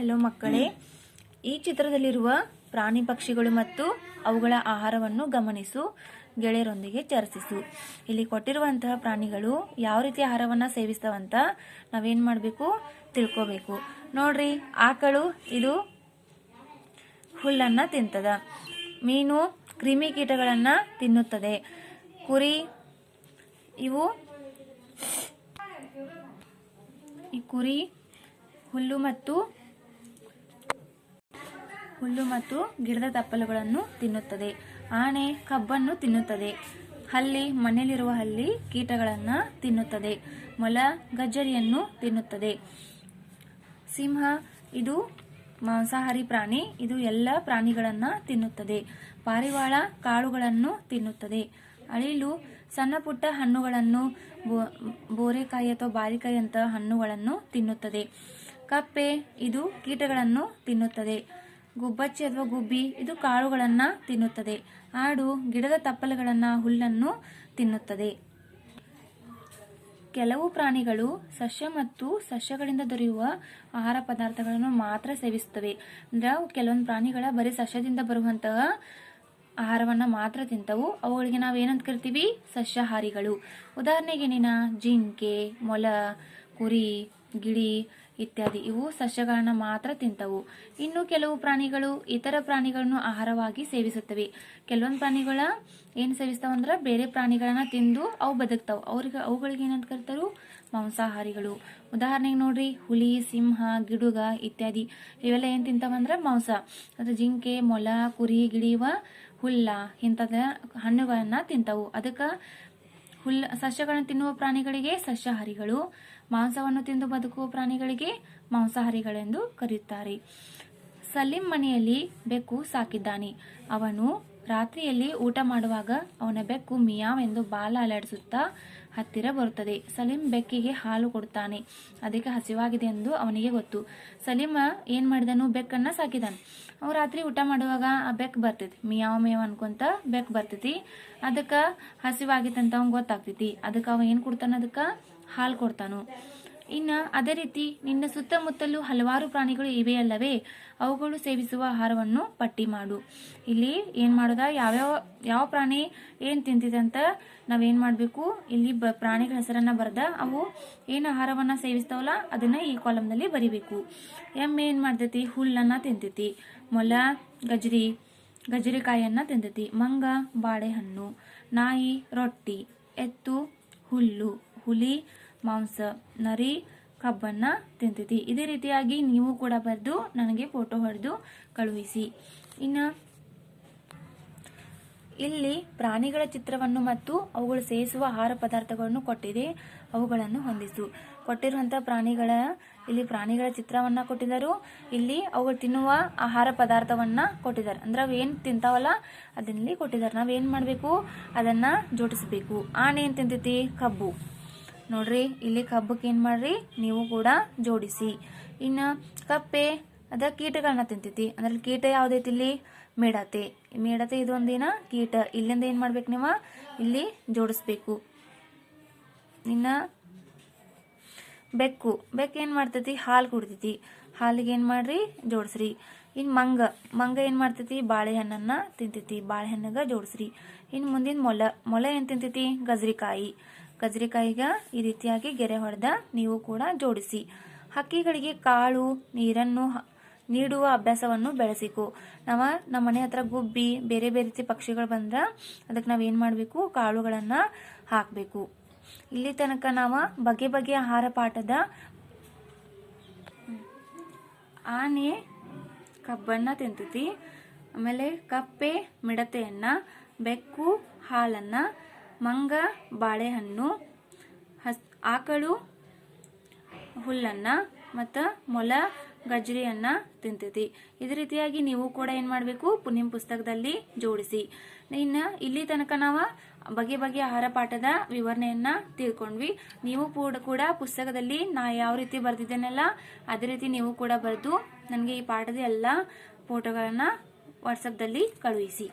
Hello ಮಕ್ಕಳೇ, ಈ ಚಿತ್ರದಲ್ಲಿರುವ ಪ್ರಾಣಿ ಪಕ್ಷಿಗಳು ಮತ್ತು ಅವುಗಳ ಆಹಾರವನ್ನು ಗಮನಿಸು, ಗೆಳೆಯರೊಂದಿಗೆ ಚರ್ಚಿಸು. ಇಲ್ಲಿ ಕೊಟ್ಟಿರುವಂತಹ ಪ್ರಾಣಿಗಳು ಯಾವ ರೀತಿ ಆಹಾರವನ್ನು ಸೇವಿಸ್ತಾವಂತ ನಾವೇನು ಮಾಡಬೇಕು? ತಿಳ್ಕೋಬೇಕು. ನೋಡ್ರಿ, ಆಕಳು ಇದು ಹುಲ್ಲನ್ನು ತಿಂತದ. ಮೀನು ಕ್ರಿಮಿ ಕೀಟಗಳನ್ನು ತಿನ್ನುತ್ತದೆ. ಕುರಿ, ಇವು ಈ ಕುರಿ, ಹುಲ್ಲು ಮತ್ತು ಹುಲ್ಲು ಮತ್ತು ಗಿಡದ ತಪ್ಪಲುಗಳನ್ನು ತಿನ್ನುತ್ತದೆ. ಆನೆ ಕಬ್ಬನ್ನು ತಿನ್ನುತ್ತದೆ. ಹಲ್ಲಿ ಮನೆಯಲ್ಲಿರುವ ಹಲ್ಲಿ ಕೀಟಗಳನ್ನು ತಿನ್ನುತ್ತದೆ. ಮೊಲ ಗಜ್ಜರಿಯನ್ನು ತಿನ್ನುತ್ತದೆ. ಸಿಂಹ, ಇದು ಮಾಂಸಾಹಾರಿ ಪ್ರಾಣಿ, ಇದು ಎಲ್ಲ ಪ್ರಾಣಿಗಳನ್ನು ತಿನ್ನುತ್ತದೆ. ಪಾರಿವಾಳ ಕಾಳುಗಳನ್ನು ತಿನ್ನುತ್ತದೆ. ಅಳಿಲು ಸಣ್ಣ ಪುಟ್ಟ ಹಣ್ಣುಗಳನ್ನು ಬೋರೆಕಾಯಿ ಅಥವಾ ಬಾರಿಕಾಯಿ ಅಂತ ಹಣ್ಣುಗಳನ್ನು ತಿನ್ನುತ್ತದೆ. ಕಪ್ಪೆ, ಇದು ಕೀಟಗಳನ್ನು ತಿನ್ನುತ್ತದೆ. ಗುಬ್ಬಚ್ಚಿ ಅಥವಾ ಗುಬ್ಬಿ, ಇದು ಕಾಳುಗಳನ್ನು ತಿನ್ನುತ್ತದೆ. ಆಡು ಗಿಡದ ತಪ್ಪಲುಗಳನ್ನು ಹುಲ್ಲನ್ನು ತಿನ್ನುತ್ತದೆ. ಕೆಲವು ಪ್ರಾಣಿಗಳು ಸಸ್ಯ ಮತ್ತು ಸಸ್ಯಗಳಿಂದ ದೊರೆಯುವ ಆಹಾರ ಪದಾರ್ಥಗಳನ್ನು ಮಾತ್ರ ಸೇವಿಸುತ್ತವೆ. ಅಂದ್ರೆ ಕೆಲವೊಂದು ಪ್ರಾಣಿಗಳ ಬರೀ ಸಸ್ಯದಿಂದ ಬರುವಂತಹ ಆಹಾರವನ್ನ ಮಾತ್ರ ತಿಂತವು. ಅವುಗಳಿಗೆ ನಾವು ಏನಂತ ಕರಿತೀವಿ? ಸಸ್ಯಾಹಾರಿಗಳು. ಉದಾಹರಣೆಗೆ ಜಿಂಕೆ, ಮೊಲ, ಕುರಿ, ಗಿಳಿ ಇತ್ಯಾದಿ. ಇವು ಸಸ್ಯಗಳನ್ನು ಮಾತ್ರ ತಿಂತವು. ಇನ್ನು ಕೆಲವು ಪ್ರಾಣಿಗಳು ಇತರ ಪ್ರಾಣಿಗಳನ್ನು ಆಹಾರವಾಗಿ ಸೇವಿಸುತ್ತವೆ. ಕೆಲವೊಂದು ಪ್ರಾಣಿಗಳ ಏನು ಸೇವಿಸ್ತಾವ ಅಂದ್ರೆ ಬೇರೆ ಪ್ರಾಣಿಗಳನ್ನ ತಿಂದು ಅವು ಬದುಕ್ತಾವ. ಅವ್ರಿಗೆ, ಅವುಗಳಿಗೆ ಏನಂತ ಕರಿತಾರು? ಮಾಂಸಾಹಾರಿಗಳು. ಉದಾಹರಣೆಗೆ ನೋಡ್ರಿ, ಹುಲಿ, ಸಿಂಹ, ಗಿಡುಗ ಇತ್ಯಾದಿ. ಇವೆಲ್ಲ ಏನ್ ತಿಂತಾವಂದ್ರ ಮಾಂಸ. ಅದು ಜಿಂಕೆ, ಮೊಲ, ಕುರಿ ಗಿಳಿವ ಹುಲ್ಲ ಇಂಥದ ಹಣ್ಣುಗಳನ್ನ ತಿಂತಾವು. ಅದಕ್ಕ ಹುಲ್ಲ ಸಸ್ಯಗಳನ್ನು ತಿನ್ನುವ ಪ್ರಾಣಿಗಳಿಗೆ ಸಸ್ಯಾಹಾರಿಗಳು. ಮಾಂಸವನ್ನು ತಿಂದು ಬದುಕುವ ಪ್ರಾಣಿಗಳಿಗೆ ಮಾಂಸಾಹಾರಿಗಳೆಂದು ಕರೆಯುತ್ತಾರೆ. ಸಲೀಂ ಮನೆಯಲ್ಲಿ ಬೆಕ್ಕು ಸಾಕಿದ್ದಾನೆ. ಅವನು ರಾತ್ರಿಯಲ್ಲಿ ಊಟ ಮಾಡುವಾಗ ಅವನ ಬೆಕ್ಕು ಮಿಯಾವ್ ಎಂದು ಬಾಲ ಅಲಾಡಿಸುತ್ತಾ ಹತ್ತಿರ ಬರುತ್ತದೆ. ಸಲೀಂ ಬೆಕ್ಕಿಗೆ ಹಾಲು ಕೊಡುತ್ತಾನೆ. ಅದಕ್ಕೆ ಹಸಿವಾಗಿದೆ ಎಂದು ಅವನಿಗೆ ಗೊತ್ತು. ಸಲೀಮ ಏನು ಮಾಡಿದನು? ಬೆಕ್ಕನ್ನು ಸಾಕಿದಾನೆ. ಅವನು ರಾತ್ರಿ ಊಟ ಮಾಡುವಾಗ ಆ ಬೆಕ್ ಬರ್ತೈತಿ. ಮಿಯಾವ್ ಮೇವ್ ಅನ್ಕೊಂತ ಬೆಕ್ ಬರ್ತೈತಿ. ಅದಕ್ಕೆ ಹಸಿವಾಗಿತ್ತಂತ ಅವ್ನು ಗೊತ್ತಾಗ್ತೈತಿ. ಅದಕ್ಕೆ ಅವ ಏನು ಕೊಡ್ತಾನೆ? ಅದಕ್ಕೆ ಹಾಲು ಕೊಡ್ತಾನು. ಇನ್ನ ಅದೇ ರೀತಿ ನಿನ್ನ ಸುತ್ತಮುತ್ತಲೂ ಹಲವಾರು ಪ್ರಾಣಿಗಳು ಇವೆ ಅಲ್ಲವೇ? ಅವುಗಳು ಸೇವಿಸುವ ಆಹಾರವನ್ನು ಪಟ್ಟಿ ಮಾಡು. ಇಲ್ಲಿ ಏನು ಮಾಡೋದ? ಯಾವ್ಯಾವ, ಯಾವ ಪ್ರಾಣಿ ಏನು ತಿಂತಿದೆ ಅಂತ ನಾವೇನು ಮಾಡಬೇಕು? ಇಲ್ಲಿ ಬ, ಪ್ರಾಣಿಗಳ ಹೆಸರನ್ನು ಬರೆದ, ಅವು ಏನು ಆಹಾರವನ್ನು ಸೇವಿಸ್ತಾವಲ್ಲ, ಅದನ್ನು ಈ ಕಾಲಮ್ನಲ್ಲಿ ಬರಿಬೇಕು. ಎಮ್ಮೆ ಏನು ಮಾಡ್ತೈತಿ? ಹುಲ್ಲನ್ನು ತಿಂತೈತಿ. ಮೊಲ, ಗಜರಿ ಗಜರಿಕಾಯಿಯನ್ನು ತಿಂತೈತಿ. ಮಂಗ, ಬಾಳೆಹಣ್ಣು, ನಾಯಿ, ರೊಟ್ಟಿ, ಎತ್ತು, ಹುಲ್ಲು, ಹುಲಿ ಮಾಂಸ ನರಿ ಕಬ್ಬನ್ನ ತಿಂತೈತಿ. ಇದೇ ರೀತಿಯಾಗಿ ನೀವು ಕೂಡ ಬರೆದು ನನಗೆ ಫೋಟೋ ಹೊಡೆದು ಕಳುಹಿಸಿ. ಇನ್ನ ಇಲ್ಲಿ ಪ್ರಾಣಿಗಳ ಚಿತ್ರವನ್ನು ಮತ್ತು ಅವುಗಳು ಸೇವಿಸುವ ಆಹಾರ ಪದಾರ್ಥಗಳನ್ನು ಕೊಟ್ಟಿದೆ. ಅವುಗಳನ್ನು ಹೊಂದಿಸು. ಕೊಟ್ಟಿರುವಂತಹ ಪ್ರಾಣಿಗಳ, ಇಲ್ಲಿ ಪ್ರಾಣಿಗಳ ಚಿತ್ರವನ್ನ ಕೊಟ್ಟಿದ್ದರು. ಇಲ್ಲಿ ಅವುಗಳು ತಿನ್ನುವ ಆಹಾರ ಪದಾರ್ಥವನ್ನ ಕೊಟ್ಟಿದ್ದಾರೆ. ಅಂದ್ರೆ ಅವು ಏನ್ ತಿಂತಾವಲ್ಲ ಅದನ್ನಲ್ಲಿ ಕೊಟ್ಟಿದ್ದಾರೆ. ನಾವೇನು ಮಾಡ್ಬೇಕು? ಅದನ್ನ ಜೋಡಿಸಬೇಕು. ಆನೆ ಏನ್ ತಿಂತೈತಿ? ಕಬ್ಬು. ನೋಡ್ರಿ, ಇಲ್ಲಿ ಕಬ್ಬಕ್ಕೆ ಏನು ಮಾಡ್ರಿ, ನೀವು ಕೂಡ ಜೋಡಿಸಿ. ಇನ್ನು ಕಪ್ಪೆ, ಅದ ಕೀಟಗಳನ್ನ ತಿಂತೈತಿ. ಅಂದ್ರೆ ಕೀಟ ಯಾವ್ದೈತಿ ಇಲ್ಲಿ? ಮೇಡತೆ. ಮೇಡತೆ ಇದು ಒಂದಿನ ಕೀಟ. ಇಲ್ಲಿಂದ ಏನ್ ಮಾಡ್ಬೇಕು ನೀವು? ಇಲ್ಲಿ ಜೋಡಿಸ್ಬೇಕು. ಇನ್ನ ಬೆಕ್ಕು. ಬೆಕ್ಕು ಏನ್ ಮಾಡ್ತೈತಿ? ಹಾಲು ಕುಡ್ತೈತಿ. ಹಾಲಿಗೆ ಏನ್ ಮಾಡ್ರಿ? ಜೋಡಿಸ್ರಿ. ಇನ್ ಮಂಗ. ಮಂಗ ಏನ್ ಮಾಡ್ತೈತಿ? ಬಾಳೆಹಣ್ಣನ್ನ ತಿಂತೈತಿ. ಬಾಳೆಹಣ್ಣಗ ಜೋಡಿಸ್ರಿ. ಇನ್ ಮುಂದಿನ ಮೊಲ. ಮೊಲ ಏನ್ ತಿಂತೈತಿ? ಗಜ್ರಿಕಾಯಿ. ಗಜ್ರಿಕಾಯಿಗ ಈ ರೀತಿಯಾಗಿ ಗೆರೆ ಹೊಡೆದ ನೀವು ಕೂಡ ಜೋಡಿಸಿ. ಹಕ್ಕಿಗಳಿಗೆ ಕಾಳು, ನೀರನ್ನು ನೀಡುವ ಅಭ್ಯಾಸವನ್ನು ಬೆಳೆಸಿಕೊ. ನಾವು ನಮ್ಮ ಮನೆ ಹತ್ರ ಗುಬ್ಬಿ, ಬೇರೆ ಬೇರೆ ರೀತಿ ಪಕ್ಷಿಗಳು ಬಂದ್ರೆ ಅದಕ್ಕೆ ನಾವು ಏನು ಮಾಡಬೇಕು? ಕಾಳುಗಳನ್ನು ಹಾಕಬೇಕು. ಇಲ್ಲಿ ತನಕ ನಾವು ಬಗೆ ಬಗೆಯ ಆಹಾರ ಪಾಠದ ಆನೆ ಕಬ್ಬನ್ನು ತಿಂತೈತಿ ಆಮೇಲೆ ಕಪ್ಪೆ, ಮಿಡತೆಯನ್ನು, ಬೆಕ್ಕು, ಹಾಲನ್ನ ಮಂಗ, ಬಾಳೆಹಣ್ಣು, ಹಸ್, ಆಕಳು, ಹುಲ್ಲನ್ನ ಮತ್ತು ಮೊಲ ಗಜ್ರಿಯನ್ನ ತಿಂತೈತಿ. ಇದೇ ರೀತಿಯಾಗಿ ನೀವು ಕೂಡ ಏನು ಮಾಡಬೇಕು? ನಿಮ್ಮ ಪುಸ್ತಕದಲ್ಲಿ ಜೋಡಿಸಿ. ಇನ್ನ ಇಲ್ಲಿ ತನಕ ನಾವು ಬಗೆ ಬಗೆಯ ಆಹಾರ ಪಾಠದ ವಿವರಣೆಯನ್ನ ತಿಳ್ಕೊಂಡ್ವಿ. ನೀವು ಕೂಡ ಕೂಡ ಪುಸ್ತಕದಲ್ಲಿ ನಾ ಯಾವ ರೀತಿ ಬರೆದಿದ್ದೇನಲ್ಲ, ಅದೇ ರೀತಿ ನೀವು ಕೂಡ ಬರೆದು ನನಗೆ ಈ ಪಾಠದ ಎಲ್ಲ ಫೋಟೋಗಳನ್ನ ವಾಟ್ಸಪ್ದಲ್ಲಿ ಕಳುಹಿಸಿ.